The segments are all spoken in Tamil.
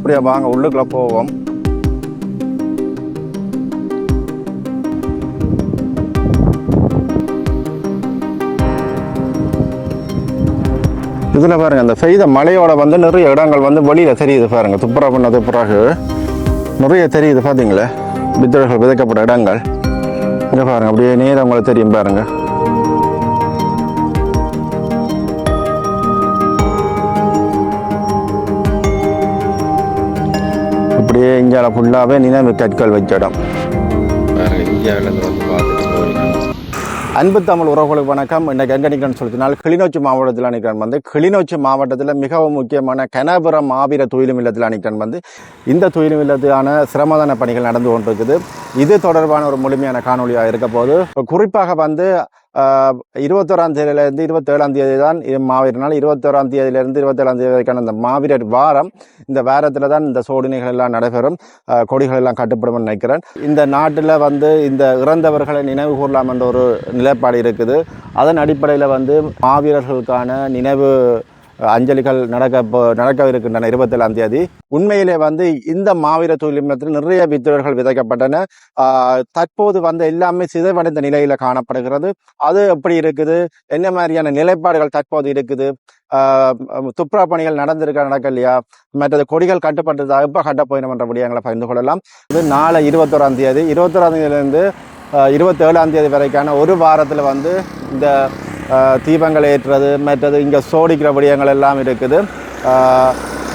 அப்படியே வாங்க உள்ளுக்குள்ள போவோம். இதில் பாருங்கள் அந்த பெய்த மழையோட வந்து நிறைய இடங்கள் வந்து வெளியில் தெரியுது பாருங்கள் துப்புரா பண்ணது பிறகு நிறைய தெரியுது பார்த்தீங்களே வித்தர்கள் விதைக்கப்பட்ட இடங்கள். இங்கே பாருங்கள் அப்படியே நேரம் உங்களுக்கு தெரியும் பாருங்கள் இந்தியாவில் ஃபுல்லாகவே நினைவு கற்கள் வச்ச இடம் அன்பு தமிழ் உறவுகளுக்கு வணக்கம். இன்னைக்கு எங்க நிற்கிறேன்னு சொல்லினால் கிளிநொச்சி மாவட்டத்தில் நிற்கிறேன் வந்து கிளிநொச்சி மாவட்டத்தில் மிகவும் முக்கியமான கனபுரம் மாவீர தொழிலும் இல்லத்தில் நிற்கிறேன் வந்து இந்த தொழிலும் இல்லத்துக்கான சிரமதான பணிகள் நடந்து கொண்டிருக்குது. இது தொடர்பான ஒரு முழுமையான காணொலியாக இருக்க போது குறிப்பாக வந்து இருபத்தோராம் தேதியிலிருந்து இருபத்தேழாம் தேதி தான் இது நாள். இருபத்தோராம் தேதியிலிருந்து இருபத்தேழாம் தேதி வரைக்கான இந்த மாவீரர் வாரம் இந்த வாரத்தில் தான் இந்த சோதனைகள் எல்லாம் நடைபெறும். கொடிகள் எல்லாம் கட்டுப்படும் நினைக்கிறேன். இந்த நாட்டில் வந்து இந்த இறந்தவர்களை நினைவு கூறலாம் என்ற ஒரு நிலைப்பாடு இருக்குது. அதன் அடிப்படையில் வந்து மாவீரர்களுக்கான நினைவு அஞ்சலிகள் நடக்க நடக்க இருக்கின்றன இருபத்தேழாம் தேதி. உண்மையிலே வந்து இந்த மாவீர தொழில்நுட்பத்தில் நிறைய வித்தவர்கள் விதைக்கப்பட்டன. தற்போது வந்து எல்லாமே சிதைவடைந்த நிலையில காணப்படுகிறது. அது எப்படி இருக்குது? என்ன மாதிரியான நிலைப்பாடுகள் தற்போது இருக்குது? துப்புரா பணிகள் நடந்திருக்க நடக்கலையா? மற்றது கொடிகள் கட்டுப்பட்டதா இப்போ கட்ட போயிடும் என்ற பகிர்ந்து கொள்ளலாம். இது நாளை இருபத்தோராம் தேதி. இருபத்தோராம் தேதியிலிருந்து இருபத்தேழாம் தேதி வரைக்கான ஒரு வாரத்தில் வந்து இந்த தீபங்கள் ஏற்றுறது மற்றது இங்கே சோடிக்கிற விடயங்கள் எல்லாம் இருக்குது. ஆஹ்,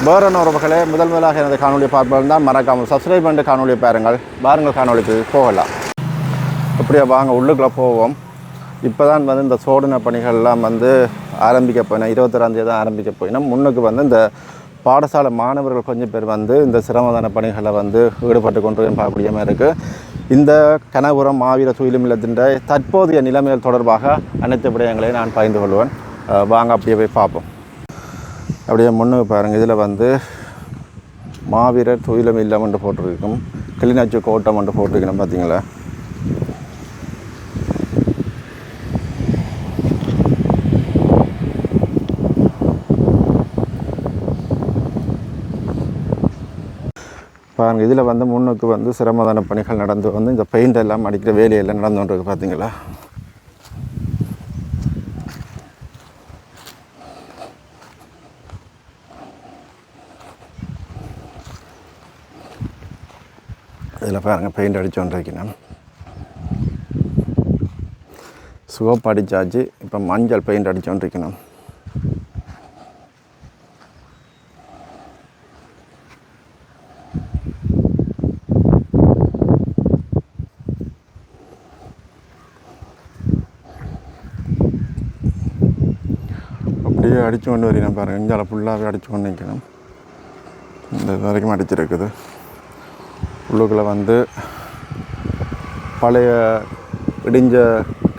வேற உறவுகளே முதல் முதலாக எனது காணொலியை பார்ப்பது தான் மறக்காமல் சப்ஸ்கிரைப் பண்ணிட்டு காணொலியை பாருங்கள். பாருங்கள் காணொலிக்கு போகலாம். அப்படியே வாங்க உள்ளுக்குள்ளே போவோம். இப்போ தான் வந்து இந்த சோதனை பணிகள்லாம் வந்து ஆரம்பிக்க போயினா. இருபத்தொராந்தேதி தான் ஆரம்பிக்க போயினா. முன்னுக்கு வந்து இந்த பாடசாலை மாணவர்கள் கொஞ்சம் பேர் வந்து இந்த சிரமதான பணிகளை வந்து ஈடுபட்டு கொண்டு பார்க்கக்கூடிய மாதிரி இருக்குது இந்த கனபுரம் மாவீர துயிலும் இல்லத்தின்ற தற்போதைய நிலைமைகள் தொடர்பாக அனைத்து விடயங்களையும் நான் பகிர்ந்து கொள்வேன். வாங்க அப்படியே போய் பார்ப்போம். அப்படியே முன்னுக்கு பாருங்கள் இதில் வந்து மாவீரர் துயிலும் இல்லம் என்று போட்டிருக்கும். கிளிநொச்சி கோட்டம் என்று போட்டிருக்கணும் பார்த்தீங்களா? பாருங்க இதில் வந்து முன்னுக்கு வந்து சிரமதான பணிகள் நடந்து வந்து இந்த பெயிண்ட் எல்லாம் அடிக்கிற வேலையெல்லாம் நடந்து கொண்டிருக்கு பார்த்தீங்களா இதில் பாருங்க பெயிண்ட் அடிச்சு கொண்டிருக்கணும் சிவப்பு அடிச்சாச்சு இப்போ மஞ்சள் பெயிண்ட் அடிச்சு கொண்டிருக்கணும் அப்படியே அடித்து கொண்டு வரீங்க பாருங்கள் இஞ்சால ஃபுல்லாகவே அடித்து கொண்டு நிற்கணும் இந்த இது வரைக்கும் அடிச்சிருக்குது. உள்ளுக்குள்ளே வந்து பழைய இடிஞ்ச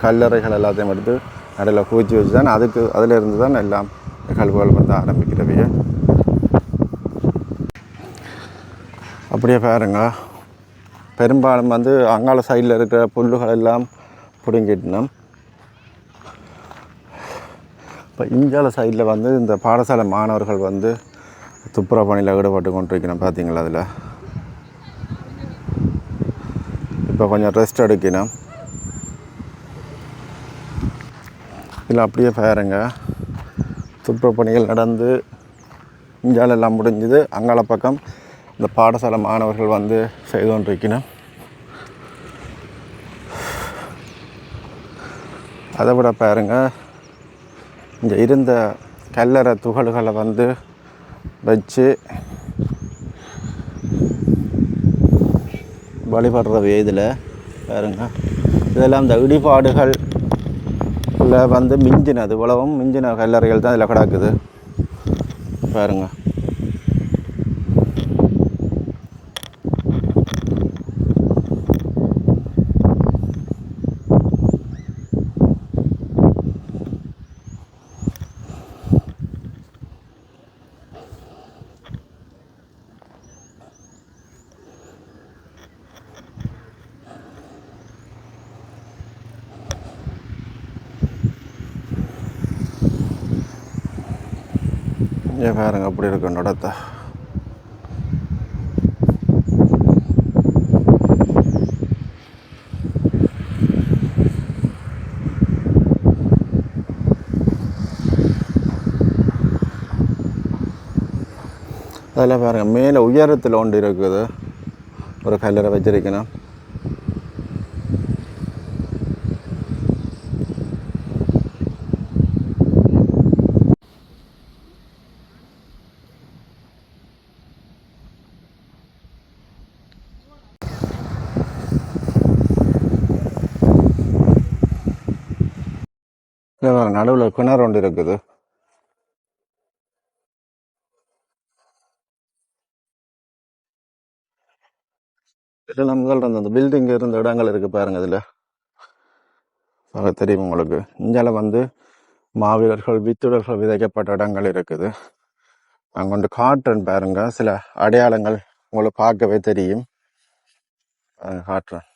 கல்லறைகள் எல்லாத்தையும் எடுத்து நடையில் பூச்சி வச்சு தான் அதுக்கு அதிலிருந்து தான் எல்லாம் நிகழ்வுகள் வந்து ஆரம்பிக்கிறவையே அப்படியே பாருங்க. பெரும்பாலும் வந்து அங்காள சைடில் இருக்கிற புல்லுகள் எல்லாம் பிடுங்கிட்டணும் இப்போ இந்தியாவில் சைடில் வந்து இந்த பாடசாலை மாணவர்கள் வந்து துப்புரவு பணியில் ஈடுபட்டு கொண்டிருக்கணும் பார்த்தீங்களா அதில்? இப்போ கொஞ்சம் ரெஸ்ட் எடுக்கணும். இதில் அப்படியே பாருங்க. துப்புரவு பணிகள் நடந்து இந்தியாவில் எல்லாம் முடிஞ்சுது. அங்கால பக்கம் இந்த பாடசாலை மாணவர்கள் வந்து செய்து கொண்டிருக்கணும். அதை விட பாருங்கள் இங்கே இருந்த கல்லறை துகள்களை வந்து வச்சு வழிபடுற இதில். பாருங்க. இதெல்லாம் இந்த இடிபாடுகள் வந்து மிஞ்சினது. இவ்வளவும் மிஞ்சின கல்லறைகள் தான் இதில் கிடக்குது. பாருங்கள் இங்கே பாருங்க அப்படி இருக்கு நடத்தை. அதில் பாருங்கள் மேலே உயரத்தில் ஒன்று இருக்குது. ஒரு கல்லறை வச்சிருக்கணும். நடுவில் கிணறு ஒன்று இருக்குது. இதெல்லாம் முதல் இருந்த அந்த பில்டிங் இருந்த இடங்கள் இருக்கு பாருங்க இதுல. பார்க்க தெரியும் உங்களுக்கு. இஞ்சால வந்து மாவீரர்கள் வித்துடர்கள் விதைக்கப்பட்ட இடங்கள் இருக்குது. அங்கே கொண்டு காட்டுறேன் பாருங்க. சில அடையாளங்கள் உங்களுக்கு பார்க்கவே தெரியும். அங்க காட்டுறேன்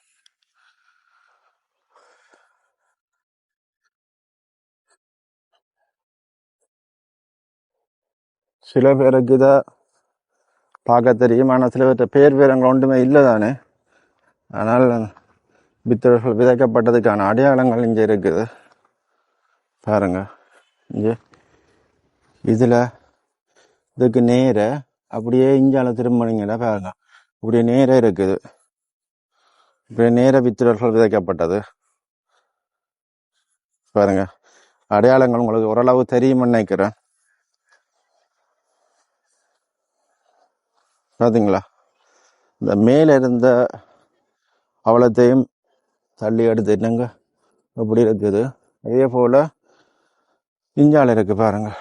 சில பேருக்கு தான் பார்க்க தெரியும். ஆனால் சில பேர்கிட்ட பேர் வீரங்கள் ஒன்றுமே இல்லை தானே ஆனால் வித்தர்கள் விதைக்கப்பட்டதுக்கான அடையாளங்கள் இங்கே இருக்குது. பாருங்க. இங்கே இதில் இதுக்கு நேர அப்படியே இஞ்சால திரும்பினீங்கன்னா பாருங்க. அப்படியே நேர இருக்குது. இப்படி நேர வித்திரர்கள் விதைக்கப்பட்டது. பாருங்க. அடையாளங்கள் உங்களுக்கு ஓரளவு தெரியும்னு நினைக்கிறேன். பார்த்தீங்களா இந்த மேலே இருந்த அவலத்தையும் தள்ளி எடுத்து என்னங்க? அப்படி இருக்குது. அதே போல் இஞ்சால இருக்குது பாருங்கள்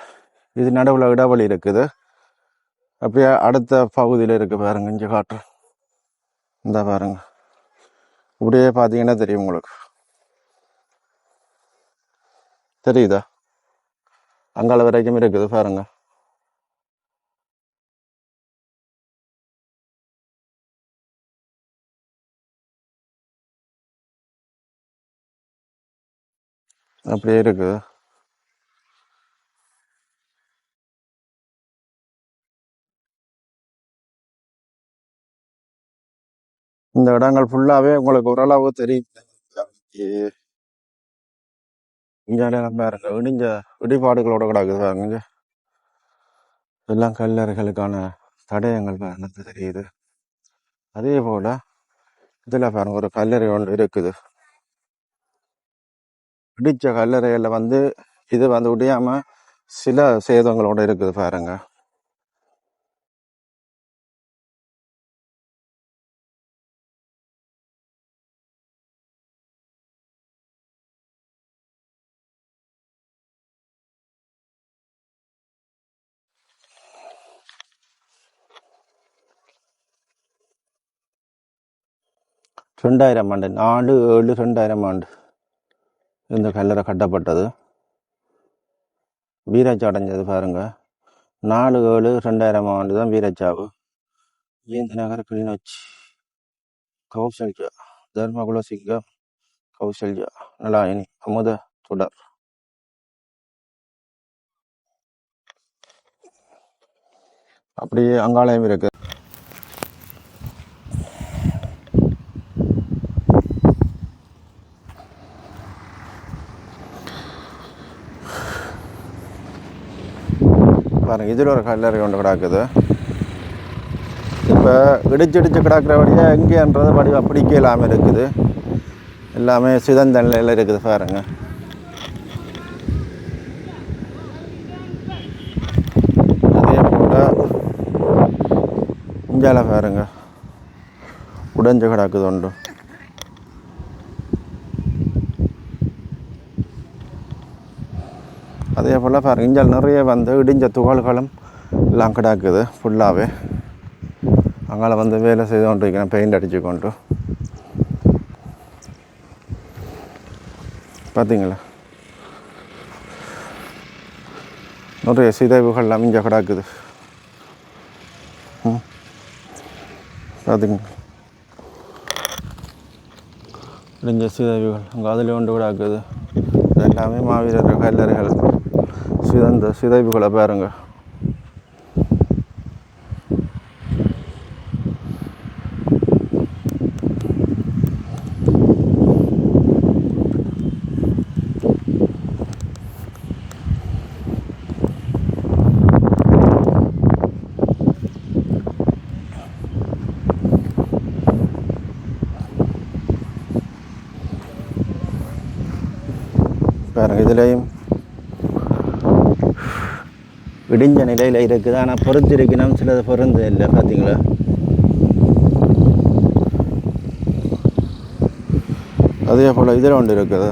இது நடுவில் இடைவெளி இருக்குது. அப்படியே அடுத்த பகுதியில் இருக்குது பாருங்க இங்கே காட்டுறேன் இந்த பாருங்க. இப்படியே பார்த்தீங்கன்னா தெரியும் உங்களுக்கு. தெரியுதா? அங்கால வரைக்கும் இருக்குது பாருங்கள் அப்படியே இருக்குது இந்த இடங்கள் ஃபுல்லாவே உங்களுக்கு ஓரளவு தெரியும். இங்க இடிஞ்ச இடிபாடுகளோட கிடக்குது பாருங்க எல்லாம் கல்லறைகளுக்கான தடயங்கள் எனக்கு தெரியுது. அதே போல இதில் பாருங்க ஒரு கல்லறை ஒன்று இருக்குது. இடித்த கல்லறையில வந்து இது வந்து உடையாம சில சேதங்களோட இருக்குது பாருங்க. ரெண்டாயிரம் ஆண்டு நாலு ஏழு ரெண்டாயிரம் ஆண்டு. இந்த கல்லறை கட்டப்பட்டது. வீராட்சி அடைஞ்சது பாருங்க. நாலு ஏழு ரெண்டாயிரம் ஆண்டு தான் வீராச்சாவு. ஜெயந்தி நகர் கிளிநொச்சி. கௌசல்யா தர்மகுல சிங்கம் கௌசல்யா நலாயினி அமுத தொடர். அப்படியே அங்காலயம் இருக்கு. பாருங்கள் இதில் ஒரு கல்லறை ஒன்று கிடக்குது. இப்போ இடிச்சு இடிச்சு கிடக்கிற வழியாக எங்கேன்றது வடிவம் அப்படி இல்லாமல் இருக்குது. எல்லாமே சிதந்த நிலையில் இருக்குது பாருங்க. அதே போல் இஞ்சால பாருங்க. உடைஞ்சு கிடக்குது ஒன்று அதே போல் பாருங்க இஞ்சல் நிறைய வந்து இடிஞ்ச துகள்களும் எல்லாம் கிடக்குது ஃபுல்லாகவே அங்கால வந்து வேலை செய்து கொண்டு இருக்கிறேன் பெயிண்ட் அடித்து கொண்டு பார்த்தீங்களா நிறைய சிதைவுகள் அமைஞ்ச கிடக்குது ம் இடிஞ்ச சிதைவுகள் அங்கே அதில் ஒன்று கிடக்குது எல்லாமே மாவீரர் கல்லறைகள் sudah ada sudah ibu kalau bareng gak Barang itu lah விடிஞ்ச நிலையில் இருக்குது. ஆனால் பொறுத்து இருக்கணும் சிலது பொருந்து இல்லை. பார்த்தீங்களா அதே போல் இதில் ஒன்று இருக்குது.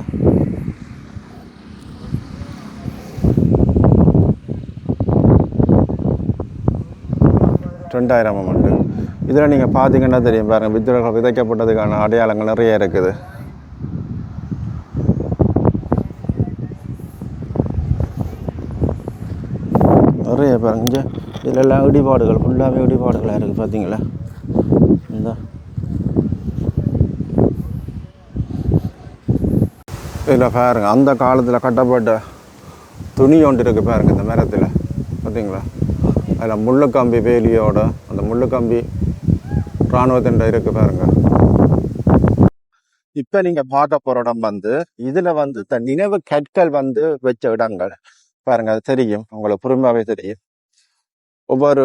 ரெண்டாயிரம் அமௌண்ட்டு இதில் நீங்கள் பார்த்தீங்கன்னா தெரியும் பாருங்கள் வித்துடர்கள் விதைக்கப்பட்டதுக்கான அடையாளங்கள் நிறைய இருக்குது. நிறைய பாருங்க இதிலெல்லாம் இடிபாடுகள் ஃபுல்லாகவே இடிபாடுகளாக இருக்குது பார்த்தீங்களா இந்த. இதில் பாருங்க அந்த காலத்தில் கட்டப்பட்ட துணி ஒன்று இருக்குது பாருங்கள் இந்த மரத்தில். பார்த்தீங்களா அதில் முள்ளுக்கம்பி வேலியோட அந்த முள்ளுக்கம்பி இராணுவத்தின் இருக்குது பாருங்கள் இப்போ நீங்கள் பார்க்க போகிற இடம் வந்து இதில் வந்து இந்த நினைவு கற்கள் வந்து வச்ச இடங்கள். பாருங்கள் அது தெரியும். உங்களுக்கு புரிம்பாவே தெரியும். ஒவ்வொரு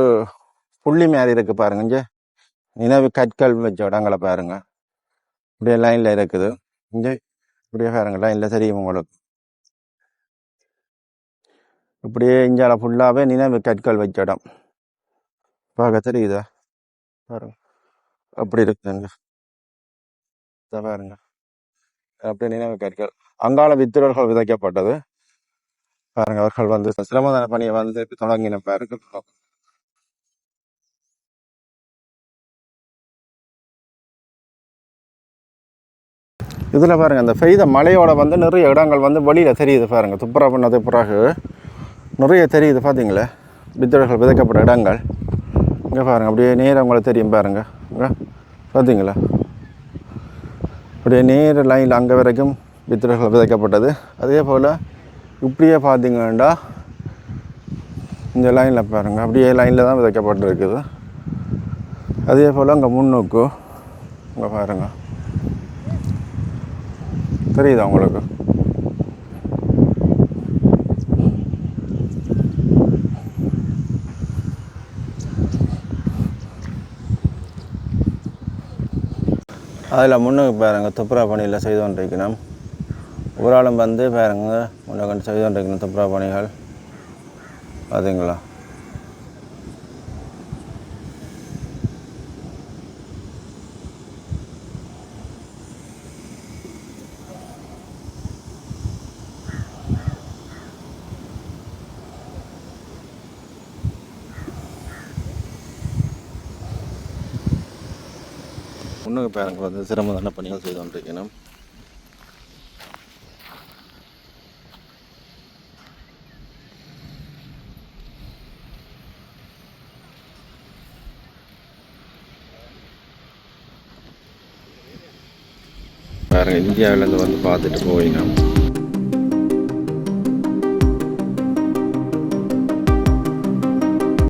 புள்ளி மாதிரி இருக்குது பாருங்க இங்க. நினைவு கற்கள் வச்ச இடங்களை பாருங்க. இப்படியே லைனில் இருக்குது. இங்கே இப்படியே பாருங்க லைனில் தெரியும் உங்களுக்கு. இப்படியே இஞ்சால ஃபுல்லாகவே நினைவு கற்கள் வச்ச இடம். பார்க்க தெரியுதா? பாருங்க. அப்படி இருக்குதுங்க. பாருங்க. அப்படியே நினைவு கற்கள். அங்கால வித்துடர்கள் விதைக்கப்பட்டது. பாருங்க அவர்கள் வந்து சிரமதான பணியை வந்து தொடங்கின பாருங்க. இதில் பாருங்கள் அந்த பெய்த மழையோட வந்து நிறைய இடங்கள் வந்து வெளியில் தெரியுது பாருங்கள் துப்புரா பண்ணது பிறகு நிறைய தெரியுது பார்த்தீங்களே? வித்தர்கள் விதைக்கப்பட்ட இடங்கள். இங்கே பாருங்கள் அப்படியே நேரம் உங்களுக்கு தெரியும் பாருங்கள் இங்கே பார்த்தீங்களா? அப்படியே நேர லைனில் அங்கே வரைக்கும் வித்துடர்கள் விதைக்கப்பட்டது. அதே போல் இப்படியே பார்த்தீங்கன்னா இந்த லைனில் பாருங்க அப்படியே லைனில் தான் விதைக்கப்பட்டிருக்குது. அதே போல் அங்கே முன்னோக்கு இங்கே பாருங்க. தெரியுதா உங்களுக்கு? அதில் முன்னுக்கு பாருங்க துப்புரா பணியில் செய்து கொண்டிருக்கணும் ஒரு ஆளும் வந்து பாருங்க முன்னே கண்டு செய்து கொண்டிருக்கணும் துப்புரா பணிகள். பார்த்தீங்களா முன்னுக்கு வந்து சிரமதான பணிகள் செய்து கொண்டிருக்கணும் பாருங்கள் இந்தியாவிலேருந்து வந்து பார்த்துட்டு போயினோம்